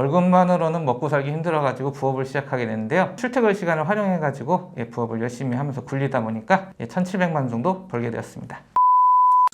월급만으로는 먹고 살기 힘들어가지고 부업을 시작하게 됐는데요. 출퇴근 시간을 활용해가지고 예, 부업을 열심히 하면서 굴리다 보니까 예, 1,700만 원 정도 벌게 되었습니다.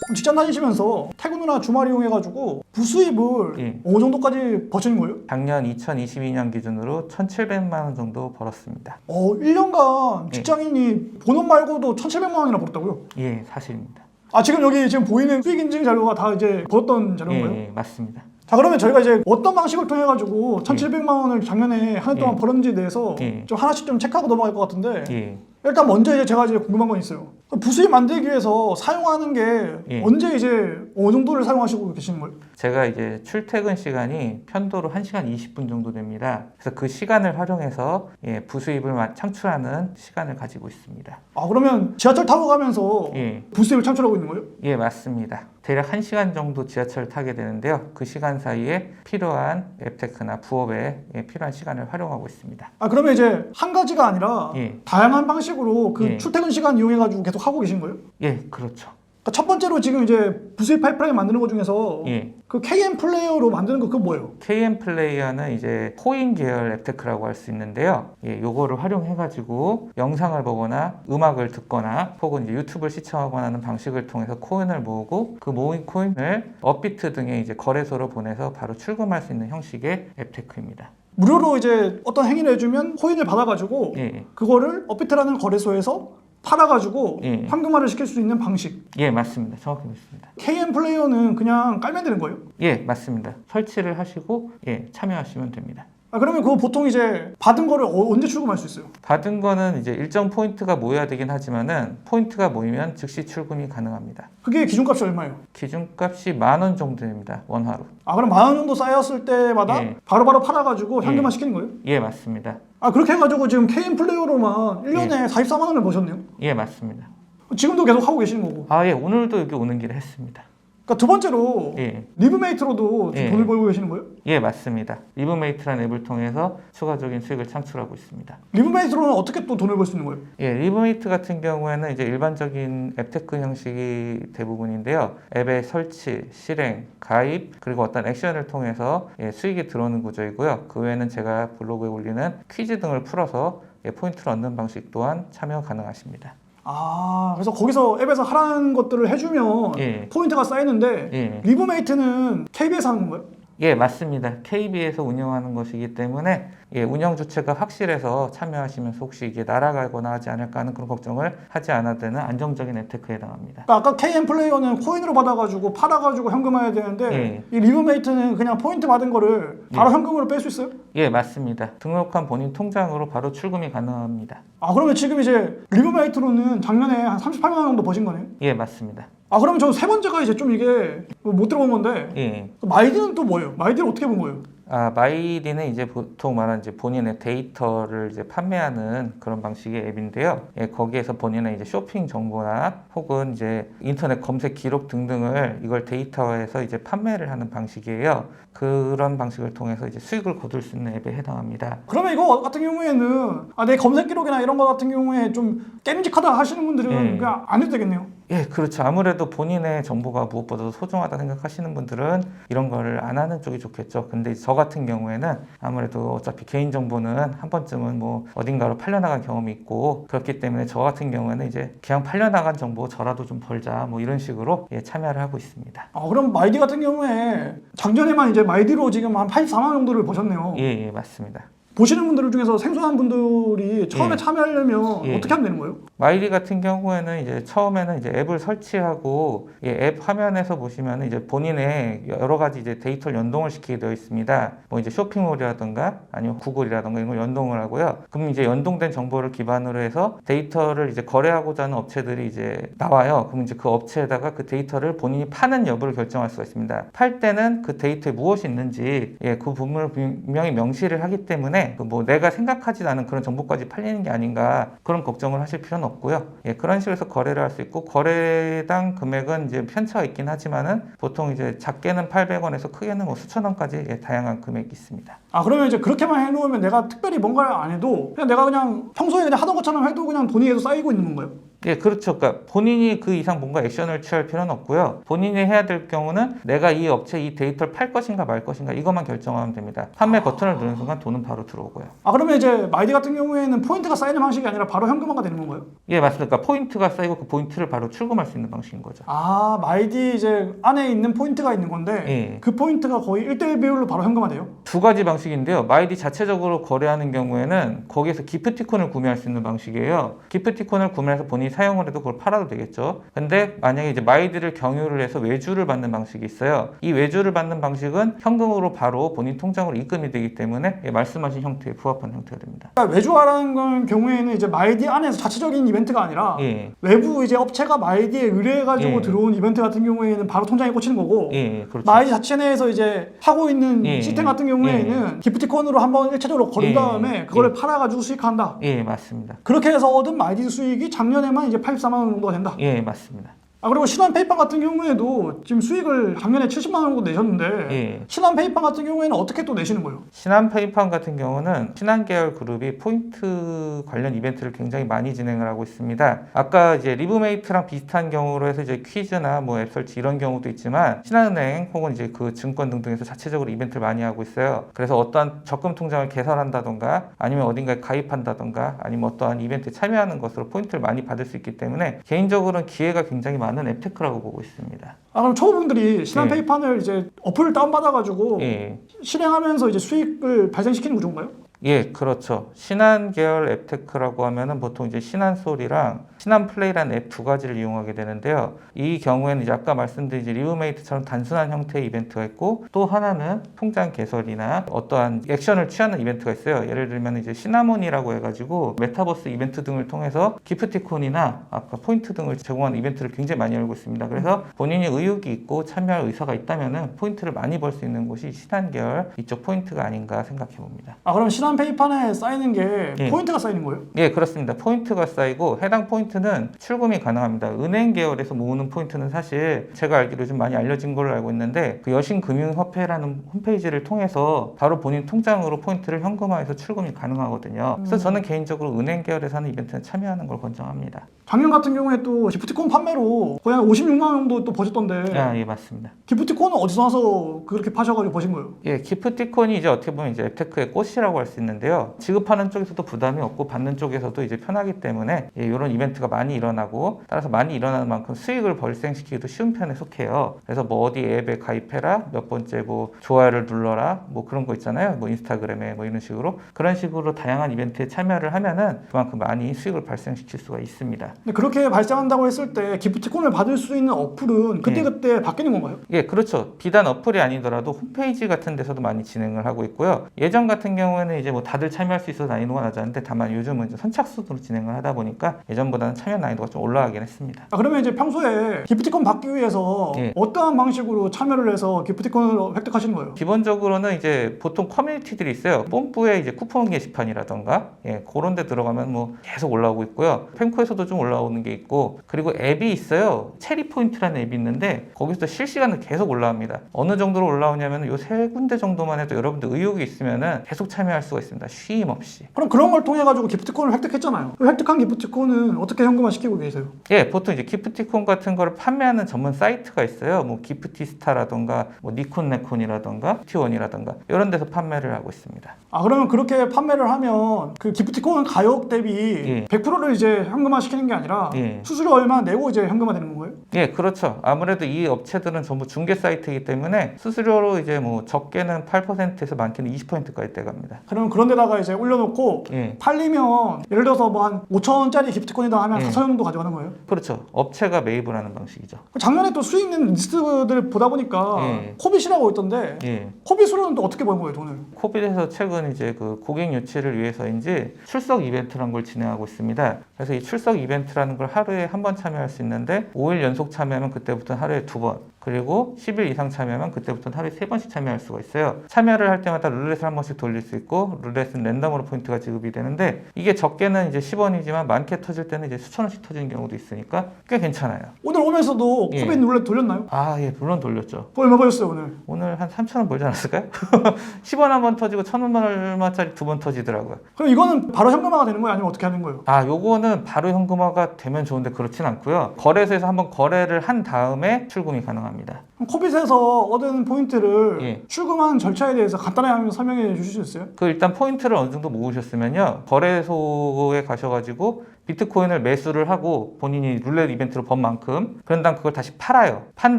그럼 직장 다니시면서 퇴근이나 주말 이용해가지고 부수입을 예. 어느 정도까지 버시는 거예요? 작년 2022년 기준으로 1,700만 원 정도 벌었습니다. 어, 1년간 예. 직장인이 본업 말고도 1,700만 원이나 벌었다고요? 예, 사실입니다. 아, 지금 여기 지금 보이는 수익 인증 자료가 다 이제 벌었던 자료인 예, 거예요? 예, 맞습니다. 자, 그러면 저희가 이제 어떤 방식을 통해 가지고 1,700만 원을 작년에 한 해 동안 예. 벌었는지에 대해서 예. 좀 하나씩 좀 체크하고 넘어갈 것 같은데 예, 일단 먼저 이제 제가 이제 궁금한 건 있어요. 부수입 만들기 위해서 사용하는 게 예. 언제 이제 어느 정도를 사용하시고 계시는 거예요? 제가 이제 출퇴근 시간이 편도로 1시간 20분 정도 됩니다. 그래서 그 시간을 활용해서 예, 부수입을 마- 창출하는 시간을 가지고 있습니다. 아, 그러면 지하철 타고 가면서 예, 부수입을 창출하고 있는 거예요? 예, 맞습니다. 대략 1시간 정도 지하철을 타게 되는데요. 그 시간 사이에 필요한 앱테크나 부업에 예, 필요한 시간을 활용하고 있습니다. 아, 그러면 이제 한 가지가 아니라 예, 다양한 방식으로 그 예. 출퇴근 시간 이용해 가지고 계속 하고 계신 거예요? 예, 그렇죠. 그러니까 첫 번째로 지금 이제 부수입 파이프라인 만드는 것 중에서 예, 그 KM 플레이어로 만드는 거 그거 뭐예요? KM 플레이어는 이제 코인 계열 앱테크라고 할 수 있는데요. 예, 요거를 활용해가지고 영상을 보거나 음악을 듣거나 혹은 이제 유튜브를 시청하거나 하는 방식을 통해서 코인을 모으고 그 모인 코인을 업비트 등의 이제 거래소로 보내서 바로 출금할 수 있는 형식의 앱테크입니다. 무료로 이제 어떤 행위를 해주면 코인을 받아가지고 예, 예. 그거를 업비트라는 거래소에서 팔아가지고 예. 현금화를 시킬 수 있는 방식. 예, 맞습니다. 정확히 맞습니다. KM 플레이어는 그냥 깔면 되는 거예요? 예, 맞습니다. 설치를 하시고 예, 참여하시면 됩니다. 아, 그러면 그거 보통 이제 받은 거를 어- 언제 출금할 수 있어요? 받은 거는 이제 일정 포인트가 모여야 되긴 하지만은 포인트가 모이면 즉시 출금이 가능합니다. 그게 기준값이 얼마예요? 기준값이 만 원 정도 됩니다. 원화로. 아 그럼 만 원 정도 쌓였을 때마다 예. 바로바로 팔아가지고 현금화 예. 시키는 거예요? 예, 맞습니다. 아 그렇게 해가지고 지금 KM 플레이어로만 1년에 44만 원을 버셨네요? 예, 맞습니다. 지금도 계속 하고 계시는 거고 아, 예, 오늘도 여기 오는 길에 했습니다. 그러니까 두 번째로 예, 리브메이트로도 지금 예. 돈을 벌고 계시는 거예요? 예, 맞습니다. 리브메이트라는 앱을 통해서 추가적인 수익을 창출하고 있습니다. 리브메이트로는 어떻게 또 돈을 벌 수 있는 거예요? 예, 리브메이트 같은 경우에는 이제 일반적인 앱테크 형식이 대부분인데요. 앱의 설치, 실행, 가입, 그리고 어떤 액션을 통해서 예, 수익이 들어오는 구조이고요. 그 외에는 제가 블로그에 올리는 퀴즈 등을 풀어서 예, 포인트를 얻는 방식 또한 참여 가능하십니다. 아 그래서 거기서 앱에서 하라는 것들을 해주면 예, 포인트가 쌓이는데 예. 리브메이트는 KBS 하는 건가요? 예, 맞습니다. KB에서 운영하는 것이기 때문에 예, 운영 주체가 확실해서 참여하시면서 혹시 이게 날아가거나 하지 않을까 하는 그런 걱정을 하지 않아도 되는 안정적인 앱테크에 해당합니다. 그러니까 아까 KM 플레이어는 코인으로 받아가지고 팔아가지고 현금화해야 되는데 예. 이 리브메이트는 그냥 포인트 받은 거를 바로 현금으로 뺄 수 있어요? 예, 맞습니다. 등록한 본인 통장으로 바로 출금이 가능합니다. 아 그러면 지금 이제 리브메이트로는 작년에 한 38만 원 정도 버신 거네요? 예, 맞습니다. 아 그러면 저세 번째가 이제 좀 이게 못 들어본 건데 예. 마이디는 또 뭐예요? 마이디를 어떻게 본 거예요? 아, 마이디는 이제 보통 말하는 이제 본인의 데이터를 이제 판매하는 그런 방식의 앱인데요. 예, 거기에서 본인의 이제 쇼핑 정보나 혹은 이제 인터넷 검색 기록 등등을 이걸 데이터화해서 이제 판매를 하는 방식이에요. 그런 방식을 통해서 이제 수익을 거둘 수 있는 앱에 해당합니다. 그러면 이거 같은 경우에는 아, 내 검색 기록이나 이런 거 같은 경우에 좀 깨름직하다 하시는 분들은 예. 그냥 안 해도 되겠네요. 예, 그렇죠. 아무래도 본인의 정보가 무엇보다도 소중하다 생각하시는 분들은 이런 거를 안 하는 쪽이 좋겠죠. 근데 저 같은 경우에는 아무래도 어차피 개인 정보는 한 번쯤은 뭐 어딘가로 팔려나간 경험이 있고 그렇기 때문에 저 같은 경우에는 이제 그냥 팔려나간 정보 저라도 좀 벌자 뭐 이런 식으로 예, 참여를 하고 있습니다. 아 그럼 마이디 같은 경우에 작년에만 이제 마이디로 지금 한 84만 원 정도를 버셨네요. 예, 예, 맞습니다. 보시는 분들 중에서 생소한 분들이 처음에 예. 참여하려면 예. 어떻게 하면 되는 거예요? 마이리 같은 경우에는 이제 처음에는 이제 앱을 설치하고 예, 앱 화면에서 보시면 이제 본인의 여러 가지 이제 데이터를 연동을 시키게 되어 있습니다. 뭐 이제 쇼핑몰이라든가 아니면 구글이라든가 이런 걸 연동을 하고요. 그럼 이제 연동된 정보를 기반으로 해서 데이터를 이제 거래하고자 하는 업체들이 이제 나와요. 그럼 이제 그 업체에다가 그 데이터를 본인이 파는 여부를 결정할 수가 있습니다. 팔 때는 그 데이터에 무엇이 있는지 예, 그 부분을 분명히 명시를 하기 때문에 그뭐 내가 생각하지 않은 그런 정보까지 팔리는 게 아닌가 그런 걱정을 하실 필요는 없고요. 예, 그런 식으로 해서 거래를 할 수 있고 거래당 금액은 이제 편차가 있긴 하지만은 보통 이제 작게는 800원에서 크게는 뭐 수천 원까지 예, 다양한 금액이 있습니다. 아 그러면 이제 그렇게만 해놓으면 내가 특별히 뭔가를 안 해도 그냥 내가 그냥 평소에 그냥 하던 것처럼 해도 그냥 돈이 계속 쌓이고 있는 건가요? 예, 그렇죠. 그러니까 본인이 그 이상 뭔가 액션을 취할 필요는 없고요. 본인이 해야 될 경우는 내가 이 업체 이 데이터를 팔 것인가 말 것인가 이것만 결정하면 됩니다. 판매 버튼을 누르는 순간 돈은 바로 들어오고요. 아 그러면 이제 마이디 같은 경우에는 포인트가 쌓이는 방식이 아니라 바로 현금화가 되는 건가요? 예, 맞습니다. 그러니까 포인트가 쌓이고 그 포인트를 바로 출금할 수 있는 방식인 거죠. 아 마이디 이제 안에 있는 포인트가 있는 건데 예. 그 포인트가 거의 1대1 비율로 바로 현금화돼요? 두 가지 방식인데요. 마이디 자체적으로 거래하는 경우에는 거기에서 기프티콘을 구매할 수 있는 방식이에요. 기프티콘을 구매해서 본인이 사용을 해도 그걸 팔아도 되겠죠. 근데 만약에 이제 마이디를 경유를 해서 외주를 받는 방식이 있어요. 이 외주를 받는 방식은 현금으로 바로 본인 통장으로 입금이 되기 때문에 예, 말씀하신 형태에 부합하는 형태가 됩니다. 그러니까 외주화라는 건 경우에는 이제 마이디 안에서 자체적인 이벤트가 아니라 예, 외부 이제 업체가 마이디에 의뢰해가지고 예. 들어온 이벤트 같은 경우에는 바로 통장에 꽂히는 거고 예, 예, 그렇죠. 마이디 자체 내에서 이제 하고 있는 예. 시스템 같은 경우에는 기프티콘으로 한번 일차적으로 걸은 예. 다음에 그거를 팔아가지고 수익한다. 예, 맞습니다. 그렇게 해서 얻은 마이디 수익이 작년에만 이제 84만 원 정도가 된다. 예, 맞습니다. 아 그리고 신한 페이빵 같은 경우에도 지금 수익을 작년에 70만 원 정도 내셨는데 예. 신한 페이빵 같은 경우에는 어떻게 또 내시는 거예요? 신한 페이판 같은 경우는 신한 계열 그룹이 포인트 관련 이벤트를 굉장히 많이 진행을 하고 있습니다. 아까 이제 리브메이트랑 비슷한 경우로 해서 이제 퀴즈나 뭐 앱설치 이런 경우도 있지만 신한은행 혹은 이제 그 증권 등등에서 자체적으로 이벤트를 많이 하고 있어요. 그래서 어떠한 적금 통장을 개설한다던가 아니면 어딘가에 가입한다던가 아니면 어떠한 이벤트에 참여하는 것으로 포인트를 많이 받을 수 있기 때문에 개인적으로는 기회가 굉장히 많은 앱테크라고 보고 있습니다. 아 그럼 초보분들이 신한 예. 페이판을 이제 어플을 다운받아가지고 예. 실행하면서 이제 수익을 발생시키는 구조인가요? 예, 그렇죠. 신한 계열 앱테크라고 하면은 보통 이제 신한 솔이랑 신한 플레이라는 앱 두 가지를 이용하게 되는데요. 이 경우에는 이제 아까 말씀드린 이제 리브메이트처럼 단순한 형태의 이벤트가 있고 또 하나는 통장 개설이나 어떠한 액션을 취하는 이벤트가 있어요. 예를 들면 이제 시나몬이라고 해가지고 메타버스 이벤트 등을 통해서 기프티콘이나 아까 포인트 등을 제공하는 이벤트를 굉장히 많이 열고 있습니다. 그래서 본인이 의욕이 있고 참여할 의사가 있다면은 포인트를 많이 벌 수 있는 곳이 신한 계열 이쪽 포인트가 아닌가 생각해 봅니다. 아 그럼 신한 페이판에 쌓이는 게 예. 포인트가 쌓이는 거예요? 예, 그렇습니다. 포인트가 쌓이고 해당 포인트는 출금이 가능합니다. 은행 계열에서 모으는 포인트는 사실 제가 알기로 좀 많이 알려진 걸로 알고 있는데 그 여신금융협회라는 홈페이지를 통해서 바로 본인 통장으로 포인트를 현금화해서 출금이 가능하거든요. 그래서 저는 개인적으로 은행 계열에서 하는 이벤트는 참여하는 걸 권장합니다. 작년 같은 경우에 또 기프티콘 판매로 거의 한 56만 원 정도 또 버셨던데 아, 예, 맞습니다. 기프티콘은 어디서 나서 그렇게 파셔가지고 버신 거예요? 예, 기프티콘이 이제 어떻게 보면 이제 앱테크의 꽃이라고 할 수 있는데요. 지급하는 쪽에서도 부담이 없고 받는 쪽에서도 이제 편하기 때문에 예, 이런 이벤트가 많이 일어나고 따라서 많이 일어나는 만큼 수익을 발생시키기도 쉬운 편에 속해요. 그래서 뭐 어디 앱에 가입해라, 몇 번째 뭐 좋아요를 눌러라, 뭐 그런 거 있잖아요. 뭐 인스타그램에 뭐 이런 식으로 그런 식으로 다양한 이벤트에 참여를 하면은 그만큼 많이 수익을 발생시킬 수가 있습니다. 근데 그렇게 발생한다고 했을 때 기프티콘을 받을 수 있는 어플은 그때그때 바뀌는 건가요? 예, 그렇죠. 비단 어플이 아니더라도 홈페이지 같은 데서도 많이 진행을 하고 있고요. 예전 같은 경우에는 이제 뭐 다들 참여할 수 있어서 난이도가 낮았는데 다만 요즘은 이제 선착순으로 진행을 하다 보니까 예전보다는 참여 난이도가 좀 올라가긴 했습니다. 아, 그러면 이제 평소에 기프티콘 받기 위해서 예. 어떠한 방식으로 참여를 해서 기프티콘을 획득하시는 거예요? 기본적으로는 이제 보통 커뮤니티들이 있어요. 뽐뿌에 이제 쿠폰 게시판이라던가 예, 그런 데 들어가면 뭐 계속 올라오고 있고요. 펜코에서도 좀 올라오는 게 있고 그리고 앱이 있어요. 체리 포인트라는 앱이 있는데 거기서 실시간으로 계속 올라옵니다. 어느 정도로 올라오냐면 요 세 군데 정도만 해도 여러분들 의욕이 있으면은 계속 참여할 수가 있습니다. 쉼 없이. 그럼 그런 걸 통해 가지고 기프티콘을 획득했잖아요. 그 획득한 기프티콘은 어떻게 현금화 시키고 계세요? 예, 보통 이제 기프티콘 같은 거를 판매하는 전문 사이트가 있어요. 뭐 기프티스타라던가 뭐 니콘네콘이라던가 티원이라던가 이런 데서 판매를 하고 있습니다. 아 그러면 그렇게 판매를 하면 그 기프티콘 가격 대비 예. 100%를 이제 현금화 시키는 게 아니라 예. 수수료 얼마 내고 이제 현금화 되는 건가요? 예, 그렇죠. 아무래도 이 업체들은 전부 중개 사이트이기 때문에 수수료로 이제 뭐 적게는 8%에서 많게는 20%까지 떼갑니다. 그 러면 그런 데다가 이제 올려놓고 예, 팔리면 예를 들어서 뭐 한 5천 원짜리 기프티콘이다 하면 예. 4천 원 정도 가져가는 거예요? 그렇죠. 업체가 매입을 하는 방식이죠. 작년에 또 수익 낸 리스트들 보다 보니까 예. 코빗이라고 있던데 예. 코빗으로는 또 어떻게 버는 거예요 돈을? 코빗에서 최근 이제 그 고객 유치를 위해서인지 출석 이벤트라는 걸 진행하고 있습니다. 그래서 이 출석 이벤트라는 걸 하루에 한 번 참여할 수 있는데 5일 연속 참여하면 그때부터 하루에 두 번, 그리고 10일 이상 참여하면 그때부터는 하루에 3번씩 참여할 수가 있어요. 참여를 할 때마다 룰렛을 한 번씩 돌릴 수 있고 룰렛은 랜덤으로 포인트가 지급이 되는데 이게 적게는 이제 10원이지만 많게 터질 때는 이제 수천 원씩 터지는 경우도 있으니까 꽤 괜찮아요. 오늘 오면서도 예. 코빈 룰렛 돌렸나요? 아, 예, 물론 돌렸죠. 그거 얼마 벌었어요 오늘? 오늘 한 3천 원 벌지 않았을까요? 10원 한 번 터지고 1천 얼마짜리 두 번 터지더라고요. 그럼 이거는 바로 현금화가 되는 거예요? 아니면 어떻게 하는 거예요? 아, 요거는 바로 현금화가 되면 좋은데 그렇진 않고요. 거래소에서 한번 거래를 한 다음에 출금이 가능합니다. 그럼 코빗에서 얻은 포인트를 예. 출금하는 절차에 대해서 간단하게 설명해 주실 수 있어요? 그 일단 포인트를 어느 정도 모으셨으면요. 거래소에 가셔가지고 비트코인을 매수를 하고 본인이 룰렛 이벤트로 번 만큼 그런 다음 그걸 다시 팔아요. 판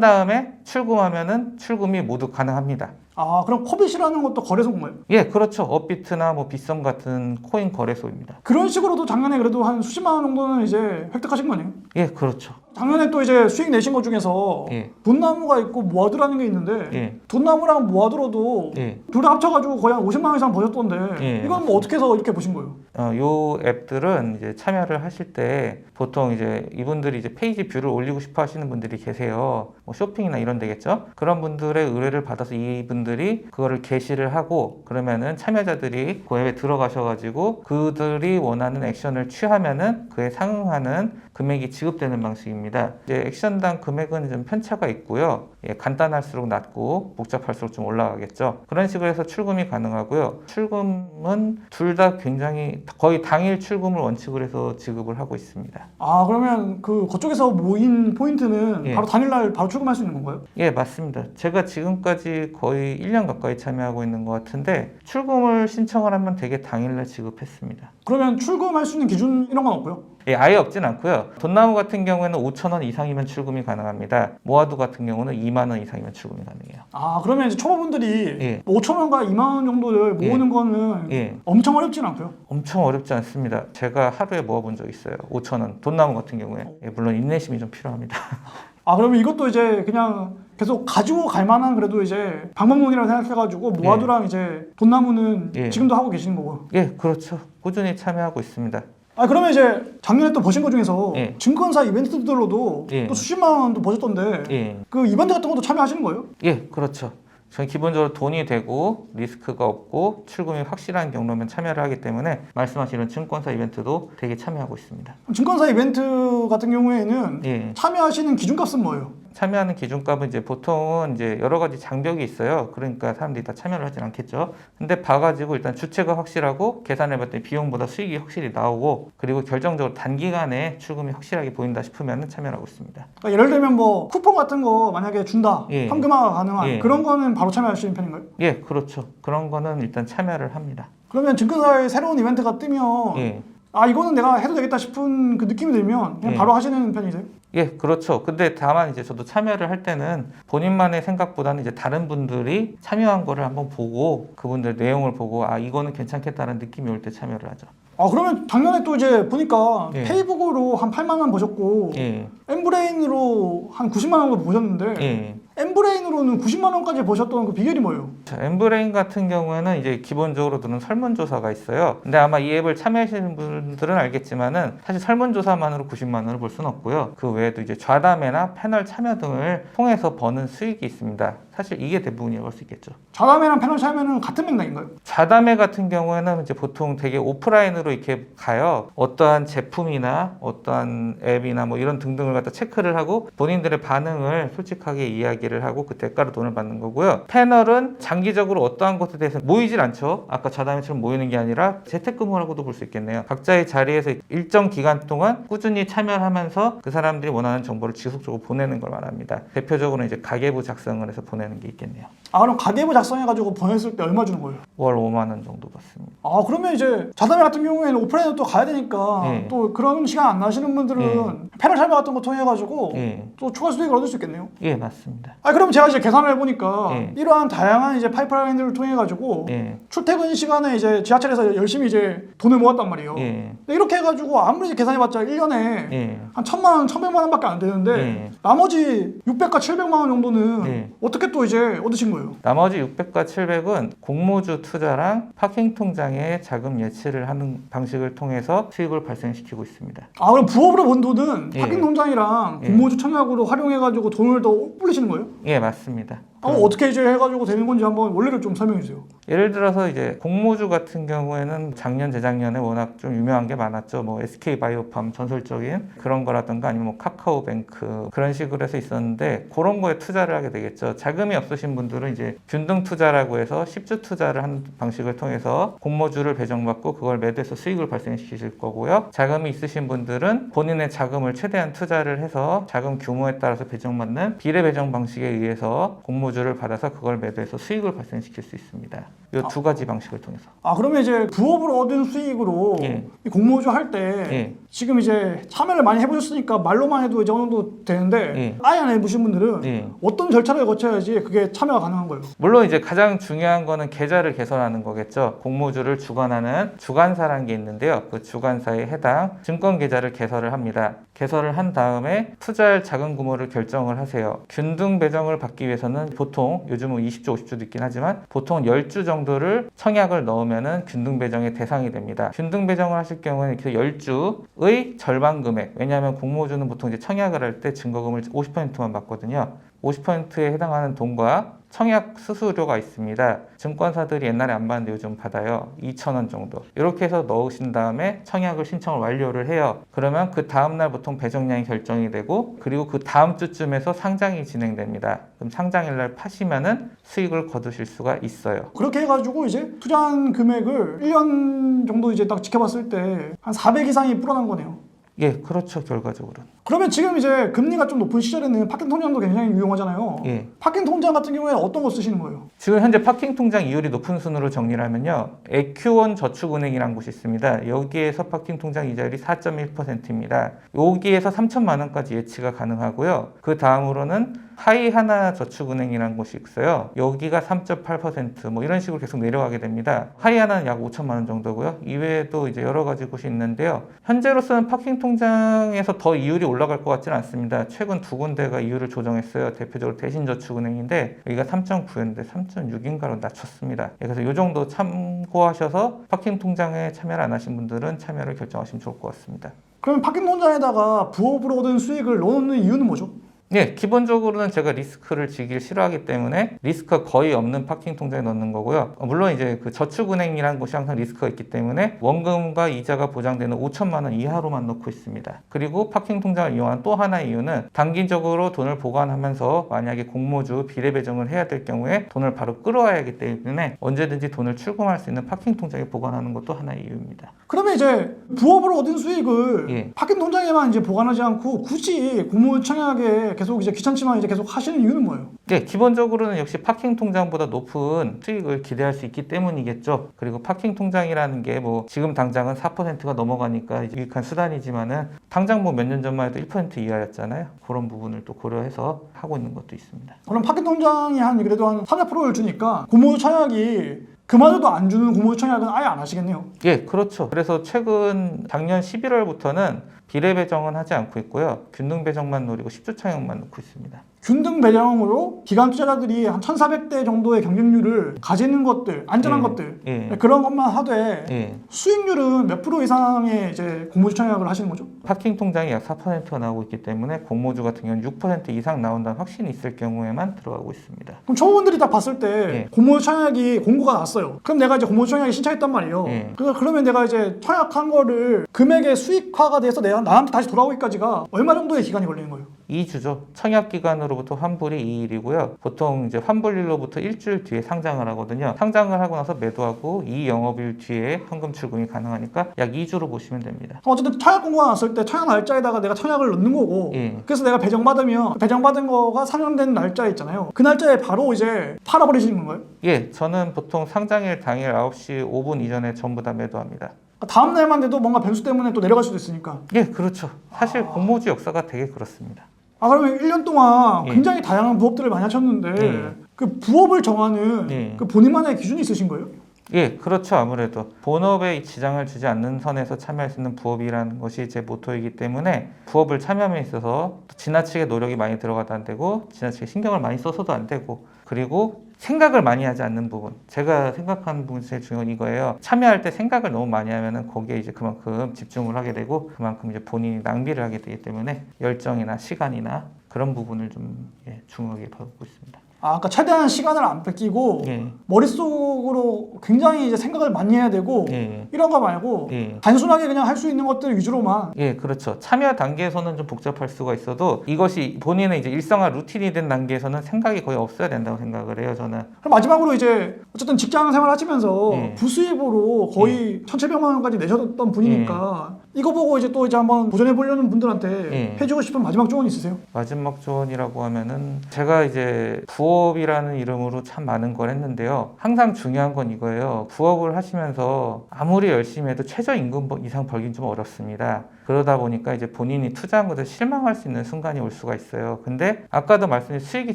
다음에 출금하면은 출금이 모두 가능합니다. 아 그럼 코빗이라는 것도 거래소 인가요? 예, 그렇죠. 업비트나 뭐 빗썸 같은 코인 거래소입니다. 그런 식으로도 작년에 그래도 한 수십만 원 정도는 이제 획득하신 거 아니에요? 예, 그렇죠. 작년에 또 이제 수익 내신 것 중에서 예, 돈나무가 있고 모아두라는 게 있는데 예, 돈나무랑 모아두로도 예. 둘 다 합쳐가지고 거의 한 50만 원 이상 버셨던데 예, 이건 뭐 어떻게 해서 이렇게 보신 거예요? 어, 요 앱들은 이제 참여를 하실 때 보통 이제 이분들이 이제 페이지 뷰를 올리고 싶어 하시는 분들이 계세요. 뭐 쇼핑이나 이런 데겠죠. 그런 분들의 의뢰를 받아서 이분들이 그거를 게시를 하고 그러면은 참여자들이 그 앱에 들어가셔가지고 그들이 원하는 액션을 취하면은 그에 상응하는 금액이 지급되는 방식입니다. 이제 액션당 금액은 좀 편차가 있고요. 예, 간단할수록 낮고 복잡할수록 좀 올라가겠죠. 그런 식으로 해서 출금이 가능하고요. 출금은 둘 다 굉장히 거의 당일 출금을 원칙으로 해서 지급을 하고 있습니다. 아 그러면 그 그쪽에서 모인 포인트는 예. 바로 당일날 바로 출금할 수 있는 건가요? 예, 맞습니다. 제가 지금까지 거의 1년 가까이 참여하고 있는 것 같은데 출금을 신청을 하면 되게 당일날 지급했습니다. 그러면 출금할 수 있는 기준 이런 건 없고요? 예, 아예 없진 않고요. 돈나무 같은 경우에는 5천 원 이상이면 출금이 가능합니다. 모아두 같은 경우는 2만 원 이상이면 출금이 가능해요. 아 그러면 이제 초보분들이 예. 5천 원과 2만 원 정도를 모으는 거는 예, 엄청 어렵진 않고요. 엄청 어렵지 않습니다. 제가 하루에 모아본 적 있어요. 5천 원. 돈나무 같은 경우에 예, 물론 인내심이 좀 필요합니다. 아 그러면 이것도 이제 그냥 계속 가지고 갈 만한 그래도 이제 방법론이라고 생각해가지고 모아두랑 이제 돈나무는 예. 지금도 하고 계시는 거고. 예, 그렇죠. 꾸준히 참여하고 있습니다. 아 그러면 이제 작년에 또 보신 것 중에서 예. 증권사 이벤트들로도 예. 또 수십만 원도 보셨던데 예, 그 이벤트 같은 것도 참여하시는 거예요? 예, 그렇죠. 저는 기본적으로 돈이 되고 리스크가 없고 출금이 확실한 경로면 참여를 하기 때문에 말씀하신 이런 증권사 이벤트도 되게 참여하고 있습니다. 증권사 이벤트 같은 경우에는 예. 참여하시는 기준값은 뭐예요? 참여하는 기준값은 이제 보통은 이제 여러 가지 장벽이 있어요. 그러니까 사람들이 다 참여를 하진 않겠죠. 근데 봐가지고 일단 주체가 확실하고 계산해봤더니 비용보다 수익이 확실히 나오고 그리고 결정적으로 단기간에 출금이 확실하게 보인다 싶으면 참여를 하고 있습니다. 그러니까 예를 들면 뭐 쿠폰 같은 거 만약에 준다 예. 현금화가 가능한 예. 그런 거는 바로 참여하시는 편인가요? 예, 그렇죠. 그런 거는 일단 참여를 합니다. 그러면 증권사에 새로운 이벤트가 뜨면 예. 아 이거는 내가 해도 되겠다 싶은 그 느낌이 들면 그냥 예. 바로 하시는 편이세요? 예, 그렇죠. 근데 다만 이제 저도 참여를 할 때는 본인만의 생각보다는 이제 다른 분들이 참여한 거를 한번 보고 그분들 내용을 보고 아, 이거는 괜찮겠다는 느낌이 올 때 참여를 하죠. 아 그러면 작년에 또 이제 보니까 예. 페이북으로 한 8만 원 버셨고 예, 엠브레인으로 한 90만 원 보셨는데 예. 엠브레인으로는 90만 원까지 버셨던 그 비결이 뭐예요? 자, 엠브레인 같은 경우에는 이제 기본적으로 드는 설문조사가 있어요. 근데 아마 이 앱을 참여하시는 분들은 알겠지만은 사실 설문조사만으로 90만 원을 벌 수는 없고요. 그 외에도 이제 좌담회나 패널 참여 등을 통해서 버는 수익이 있습니다. 사실 이게 대부분이라고 할 수 있겠죠. 자담회랑 패널 참여는 같은 맥락인가요? 좌담회 같은 경우에는 이제 보통 되게 오프라인으로 이렇게 가요. 어떠한 제품이나 어떠한 앱이나 뭐 이런 등등을 갖다 체크를 하고 본인들의 반응을 솔직하게 이야기를 하고 그 대가로 돈을 받는 거고요. 패널은 장기적으로 어떠한 것에 대해서 모이질 않죠. 아까 좌담회처럼 모이는 게 아니라 재택근무라고도 볼 수 있겠네요. 각자의 자리에서 일정 기간 동안 꾸준히 참여를 하면서 그 사람들이 원하는 정보를 지속적으로 보내는 걸 말합니다. 대표적으로 이제 가계부 작성을 해서 보내는 게 있겠네요. 아 그럼 가계부 작성해가지고 보냈을 때 얼마 주는 거예요? 월 5만 원 정도 받습니다. 아 그러면 이제 자담회 같은 경우에는 오프라인으로 또 가야 되니까 예. 또 그런 시간 안 나시는 분들은 패널 참여 같은 거 통해 가지고 예, 또 추가 수익을 얻을 수 있겠네요. 예, 맞습니다. 아 그럼 제가 이제 계산을 해보니까 예. 이러한 다양한 이제 파이프라인들을 통해 가지고 예, 출퇴근 시간에 이제 지하철에서 열심히 이제 돈을 모았단 말이에요. 예, 근데 이렇게 해가지고 아무리 계산해봤자 1년에 예, 한 천만 원, 천백만 원밖에 안 되는데 예. 나머지 600과 700만 원 정도는 예. 어떻게 또 이제 얻으신 거예요? 거예요? 나머지 600과 700은 공모주 투자랑 파킹 통장에 자금 예치를 하는 방식을 통해서 수익을 발생시키고 있습니다. 아 그럼 부업으로 번 돈은 예. 파킹 통장이랑 예. 공모주 청약으로 활용해가지고 돈을 더 불리시는 거예요? 예, 맞습니다. 아, 어떻게 이제 해가지고 되는 건지 한번 원리를 좀 설명해 주세요. 예를 들어서 이제 공모주 같은 경우에는 작년 재작년에 워낙 좀 유명한 게 많았죠. 뭐 SK 바이오팜 전설적인 그런 거라든가 아니면 뭐 카카오뱅크 그런 식으로 해서 있었는데 그런 거에 투자를 하게 되겠죠. 자금이 없으신 분들은 이제 균등 투자라고 해서 10주 투자를 하는 방식을 통해서 공모주를 배정받고 그걸 매도해서 수익을 발생시키실 거고요. 자금이 있으신 분들은 본인의 자금을 최대한 투자를 해서 자금 규모에 따라서 배정받는 비례 배정 방식에 의해서 공모 주를 받아서 그걸 매도해서 수익을 발생시킬 수 있습니다. 이 두 가지 방식을 통해서. 아 그러면 이제 부업으로 얻은 수익으로 예. 이 공모주 할 때 예. 지금 이제 참여를 많이 해보셨으니까 말로만 해도 이제 어느 정도 되는데 예. 아예 안 해보신 분들은 예. 어떤 절차를 거쳐야지 그게 참여가 가능한 거예요? 물론 이제 가장 중요한 거는 계좌를 개설하는 거겠죠. 공모주를 주관하는 주관사라는 게 있는데요. 그 주관사에 해당 증권 계좌를 개설을 합니다. 개설을 한 다음에 투자할 자금 규모를 결정을 하세요. 균등 배정을 받기 위해서는 보통 요즘은 20주, 50주도 있긴 하지만 보통 10주 정도를 청약을 넣으면은 균등 배정의 대상이 됩니다. 균등 배정을 하실 경우에는 그 10주의 절반 금액 왜냐하면 공모주는 보통 이제 청약을 할 때 증거금을 50%만 받거든요. 50%에 해당하는 돈과 청약 수수료가 있습니다. 증권사들이 옛날에 안 받는데 요즘 받아요. 2,000원 정도. 이렇게 해서 넣으신 다음에 청약을 신청을 완료를 해요. 그러면 그 다음날 보통 배정량이 결정이 되고 그리고 그 다음 주쯤에서 상장이 진행됩니다. 그럼 상장일날 파시면은 수익을 거두실 수가 있어요. 그렇게 해가지고 이제 투자한 금액을 1년 정도 이제 딱 지켜봤을 때 한 400 이상이 불어난 거네요. 예, 그렇죠. 결과적으로는. 그러면 지금 이제 금리가 좀 높은 시절에는 파킹 통장도 굉장히 유용하잖아요. 예. 파킹 통장 같은 경우에 어떤 거 쓰시는 거예요? 지금 현재 파킹 통장 이율이 높은 순으로 정리를 하면요. 에큐원 저축은행이라는 곳이 있습니다. 여기에서 파킹 통장 이자율이 4.1%입니다. 여기에서 3천만 원까지 예치가 가능하고요. 그 다음으로는 하이 하나 저축은행이라는 곳이 있어요. 여기가 3.8%뭐 이런 식으로 계속 내려가게 됩니다. 하이 하나는 약 5천만 원 정도고요. 이외에도 이제 여러 가지 곳이 있는데요. 현재로서는 파킹 통장에서 더 이율이 올 라갈 것 같지는 않습니다. 최근 두 군데가 이율을 조정했어요. 대표적으로 대신저축은행인데 여기가 3.9였는데 3.6인가로 낮췄습니다. 예, 그래서 이 정도 참고하셔서 파킹 통장에 참여를 안 하신 분들은 참여를 결정하시면 좋을 것 같습니다. 그러면 파킹 통장에다가 부업으로 얻은 수익을 넣는 이유는 뭐죠? 예, 기본적으로는 제가 리스크를 지길 싫어하기 때문에 리스크가 거의 없는 파킹 통장에 넣는 거고요. 어, 물론 이제 그 저축은행이라는 곳이 항상 리스크가 있기 때문에 원금과 이자가 보장되는 5천만 원 이하로만 넣고 있습니다. 그리고 파킹 통장을 이용한 또 하나의 이유는 단기적으로 돈을 보관하면서 만약에 공모주 비례 배정을 해야 될 경우에 돈을 바로 끌어와야 하기 때문에 언제든지 돈을 출금할 수 있는 파킹 통장에 보관하는 것도 하나의 이유입니다. 그러면 이제 부업으로 얻은 수익을 예. 파킹 통장에만 이제 보관하지 않고 굳이 공모 청약에 계속 이제 귀찮지만 이제 계속 하시는 이유는 뭐예요? 네, 기본적으로는 역시 파킹 통장보다 높은 수익을 기대할 수 있기 때문이겠죠. 그리고 파킹 통장이라는 게 뭐 지금 당장은 4%가 넘어가니까 유익한 수단이지만은 당장 뭐 몇 년 전만 해도 1% 이하였잖아요. 그런 부분을 또 고려해서 하고 있는 것도 있습니다. 그럼 파킹 통장이 한 그래도 한 300%를 주니까 공모 청약이 그마저도 안 주는 공모 청약은 아예 안 하시겠네요. 예, 그렇죠. 그래서 최근 작년 11월부터는 비례 배정은 하지 않고 있고요. 균등 배정만 노리고 10주 청약만 넣고 있습니다. 균등 배정으로 기관 투자자들이 한 1,400대 정도의 경쟁률을 가지는 것들, 안전한 예. 것들 예. 그런 것만 하되 예. 수익률은 몇 프로 이상의 이제 공모 청약을 하시는 거죠? 파킹 통장이 약 4%가 나오고 있기 때문에 공모주 같은 경우는 6% 이상 나온다는 확신이 있을 경우에만 들어가고 있습니다. 그럼 초보분들이 딱 봤을 때 예. 공모 청약이 공고가 났어요. 그럼 내가 이제 공모 청약에 신청했단 말이에요. 예. 그- 그러면 내가 이제 청약한 거를 금액의 수익화가 돼서 내가 나한테 다시 돌아오기까지가 얼마 정도의 기간이 걸리는 거예요? 2주죠. 청약 기간으로부터 환불이 2일이고요. 보통 이제 환불일로부터 일주일 뒤에 상장을 하거든요. 상장을 하고 나서 매도하고 이 영업일 뒤에 현금 출금이 가능하니까 약 2주로 보시면 됩니다. 어쨌든 청약 공고가 났을 때 청약 날짜에다가 내가 청약을 넣는 거고 예. 그래서 내가 배정받으면 배정받은 거가 상장된 날짜 있잖아요. 그 날짜에 바로 이제 팔아버리시는 건가요? 예, 저는 보통 상장일 당일 9시 5분 이전에 전부 다 매도합니다. 그러니까 다음 날만 돼도 뭔가 변수 때문에 또 내려갈 수도 있으니까. 예, 그렇죠. 사실 공모주 역사가 되게 그렇습니다. 아 그러면 1년 동안 예. 굉장히 다양한 부업들을 많이 하셨는데 예. 그 부업을 정하는 예. 그 본인만의 기준이 있으신 거예요? 예, 그렇죠. 아무래도 본업에 지장을 주지 않는 선에서 참여할 수 있는 부업이라는 것이 제 모토이기 때문에 부업을 참여함에 있어서 지나치게 노력이 많이 들어가도 안 되고 지나치게 신경을 많이 써서도 안 되고 그리고 생각을 많이 하지 않는 부분. 제가 생각하는 부분 제일 중요한 건 이거예요. 참여할 때 생각을 너무 많이 하면은 거기에 이제 그만큼 집중을 하게 되고 그만큼 이제 본인이 낭비를 하게 되기 때문에 열정이나 시간이나 그런 부분을 좀 예, 중요하게 보고 있습니다. 아, 그러니까 최대한 시간을 안 뺏기고 예, 머릿속으로 굉장히 이제 생각을 많이 해야 되고 예, 이런 거 말고 예. 단순하게 그냥 할 수 있는 것들 위주로만 예, 그렇죠. 참여 단계에서는 좀 복잡할 수가 있어도 이것이 본인의 이제 일상화 루틴이 된 단계에서는 생각이 거의 없어야 된다고 생각을 해요. 저는. 그럼 마지막으로 이제 어쨌든 직장 생활 하시면서 예. 부수입으로 거의 1,700만 원까지 내셨던 분이니까 이거 보고 이제 또 이제 한번 도전해 보려는 분들한테 예. 해주고 싶은 마지막 조언 있으세요? 마지막 조언이라고 하면은 제가 이제 부업이라는 이름으로 참 많은 걸 했는데요. 항상 중요한 건 이거예요. 부업을 하시면서 아무리 열심히 해도 최저임금 이상 벌긴 좀 어렵습니다. 그러다 보니까 이제 본인이 투자한 것에 실망할 수 있는 순간이 올 수가 있어요. 근데 아까도 말씀드린 수익이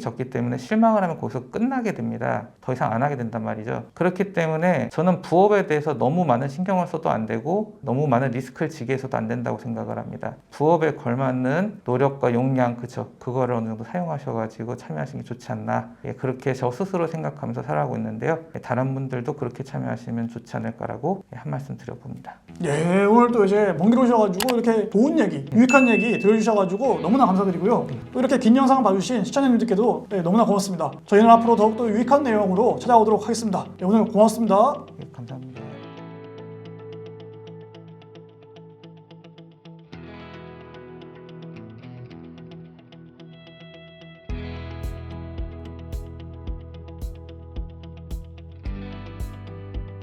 적기 때문에 실망을 하면 거기서 끝나게 됩니다. 더 이상 안 하게 된단 말이죠. 그렇기 때문에 저는 부업에 대해서 너무 많은 신경을 써도 안 되고 너무 많은 리스크를 지게 해서도 안 된다고 생각을 합니다. 부업에 걸맞는 노력과 용량 그죠? 그거를 어느 정도 사용하셔가지고 참여하시는 게 좋지 않나. 예, 그렇게 저 스스로 생각하면서 살아가고 있는데요. 예, 다른 분들도 그렇게 참여하시면 좋지 않을까라고 예, 한 말씀 드려봅니다. 예, 오늘 또 이제 먼 길 오셔가지고 이렇게 좋은 얘기, 유익한 얘기 들려주셔가지고 너무나 감사드리고요. 또 이렇게 긴 영상 봐주신 시청자님들께도 네, 너무나 고맙습니다. 저희는 앞으로 더욱더 유익한 내용으로 찾아오도록 하겠습니다. 네, 오늘 고맙습니다.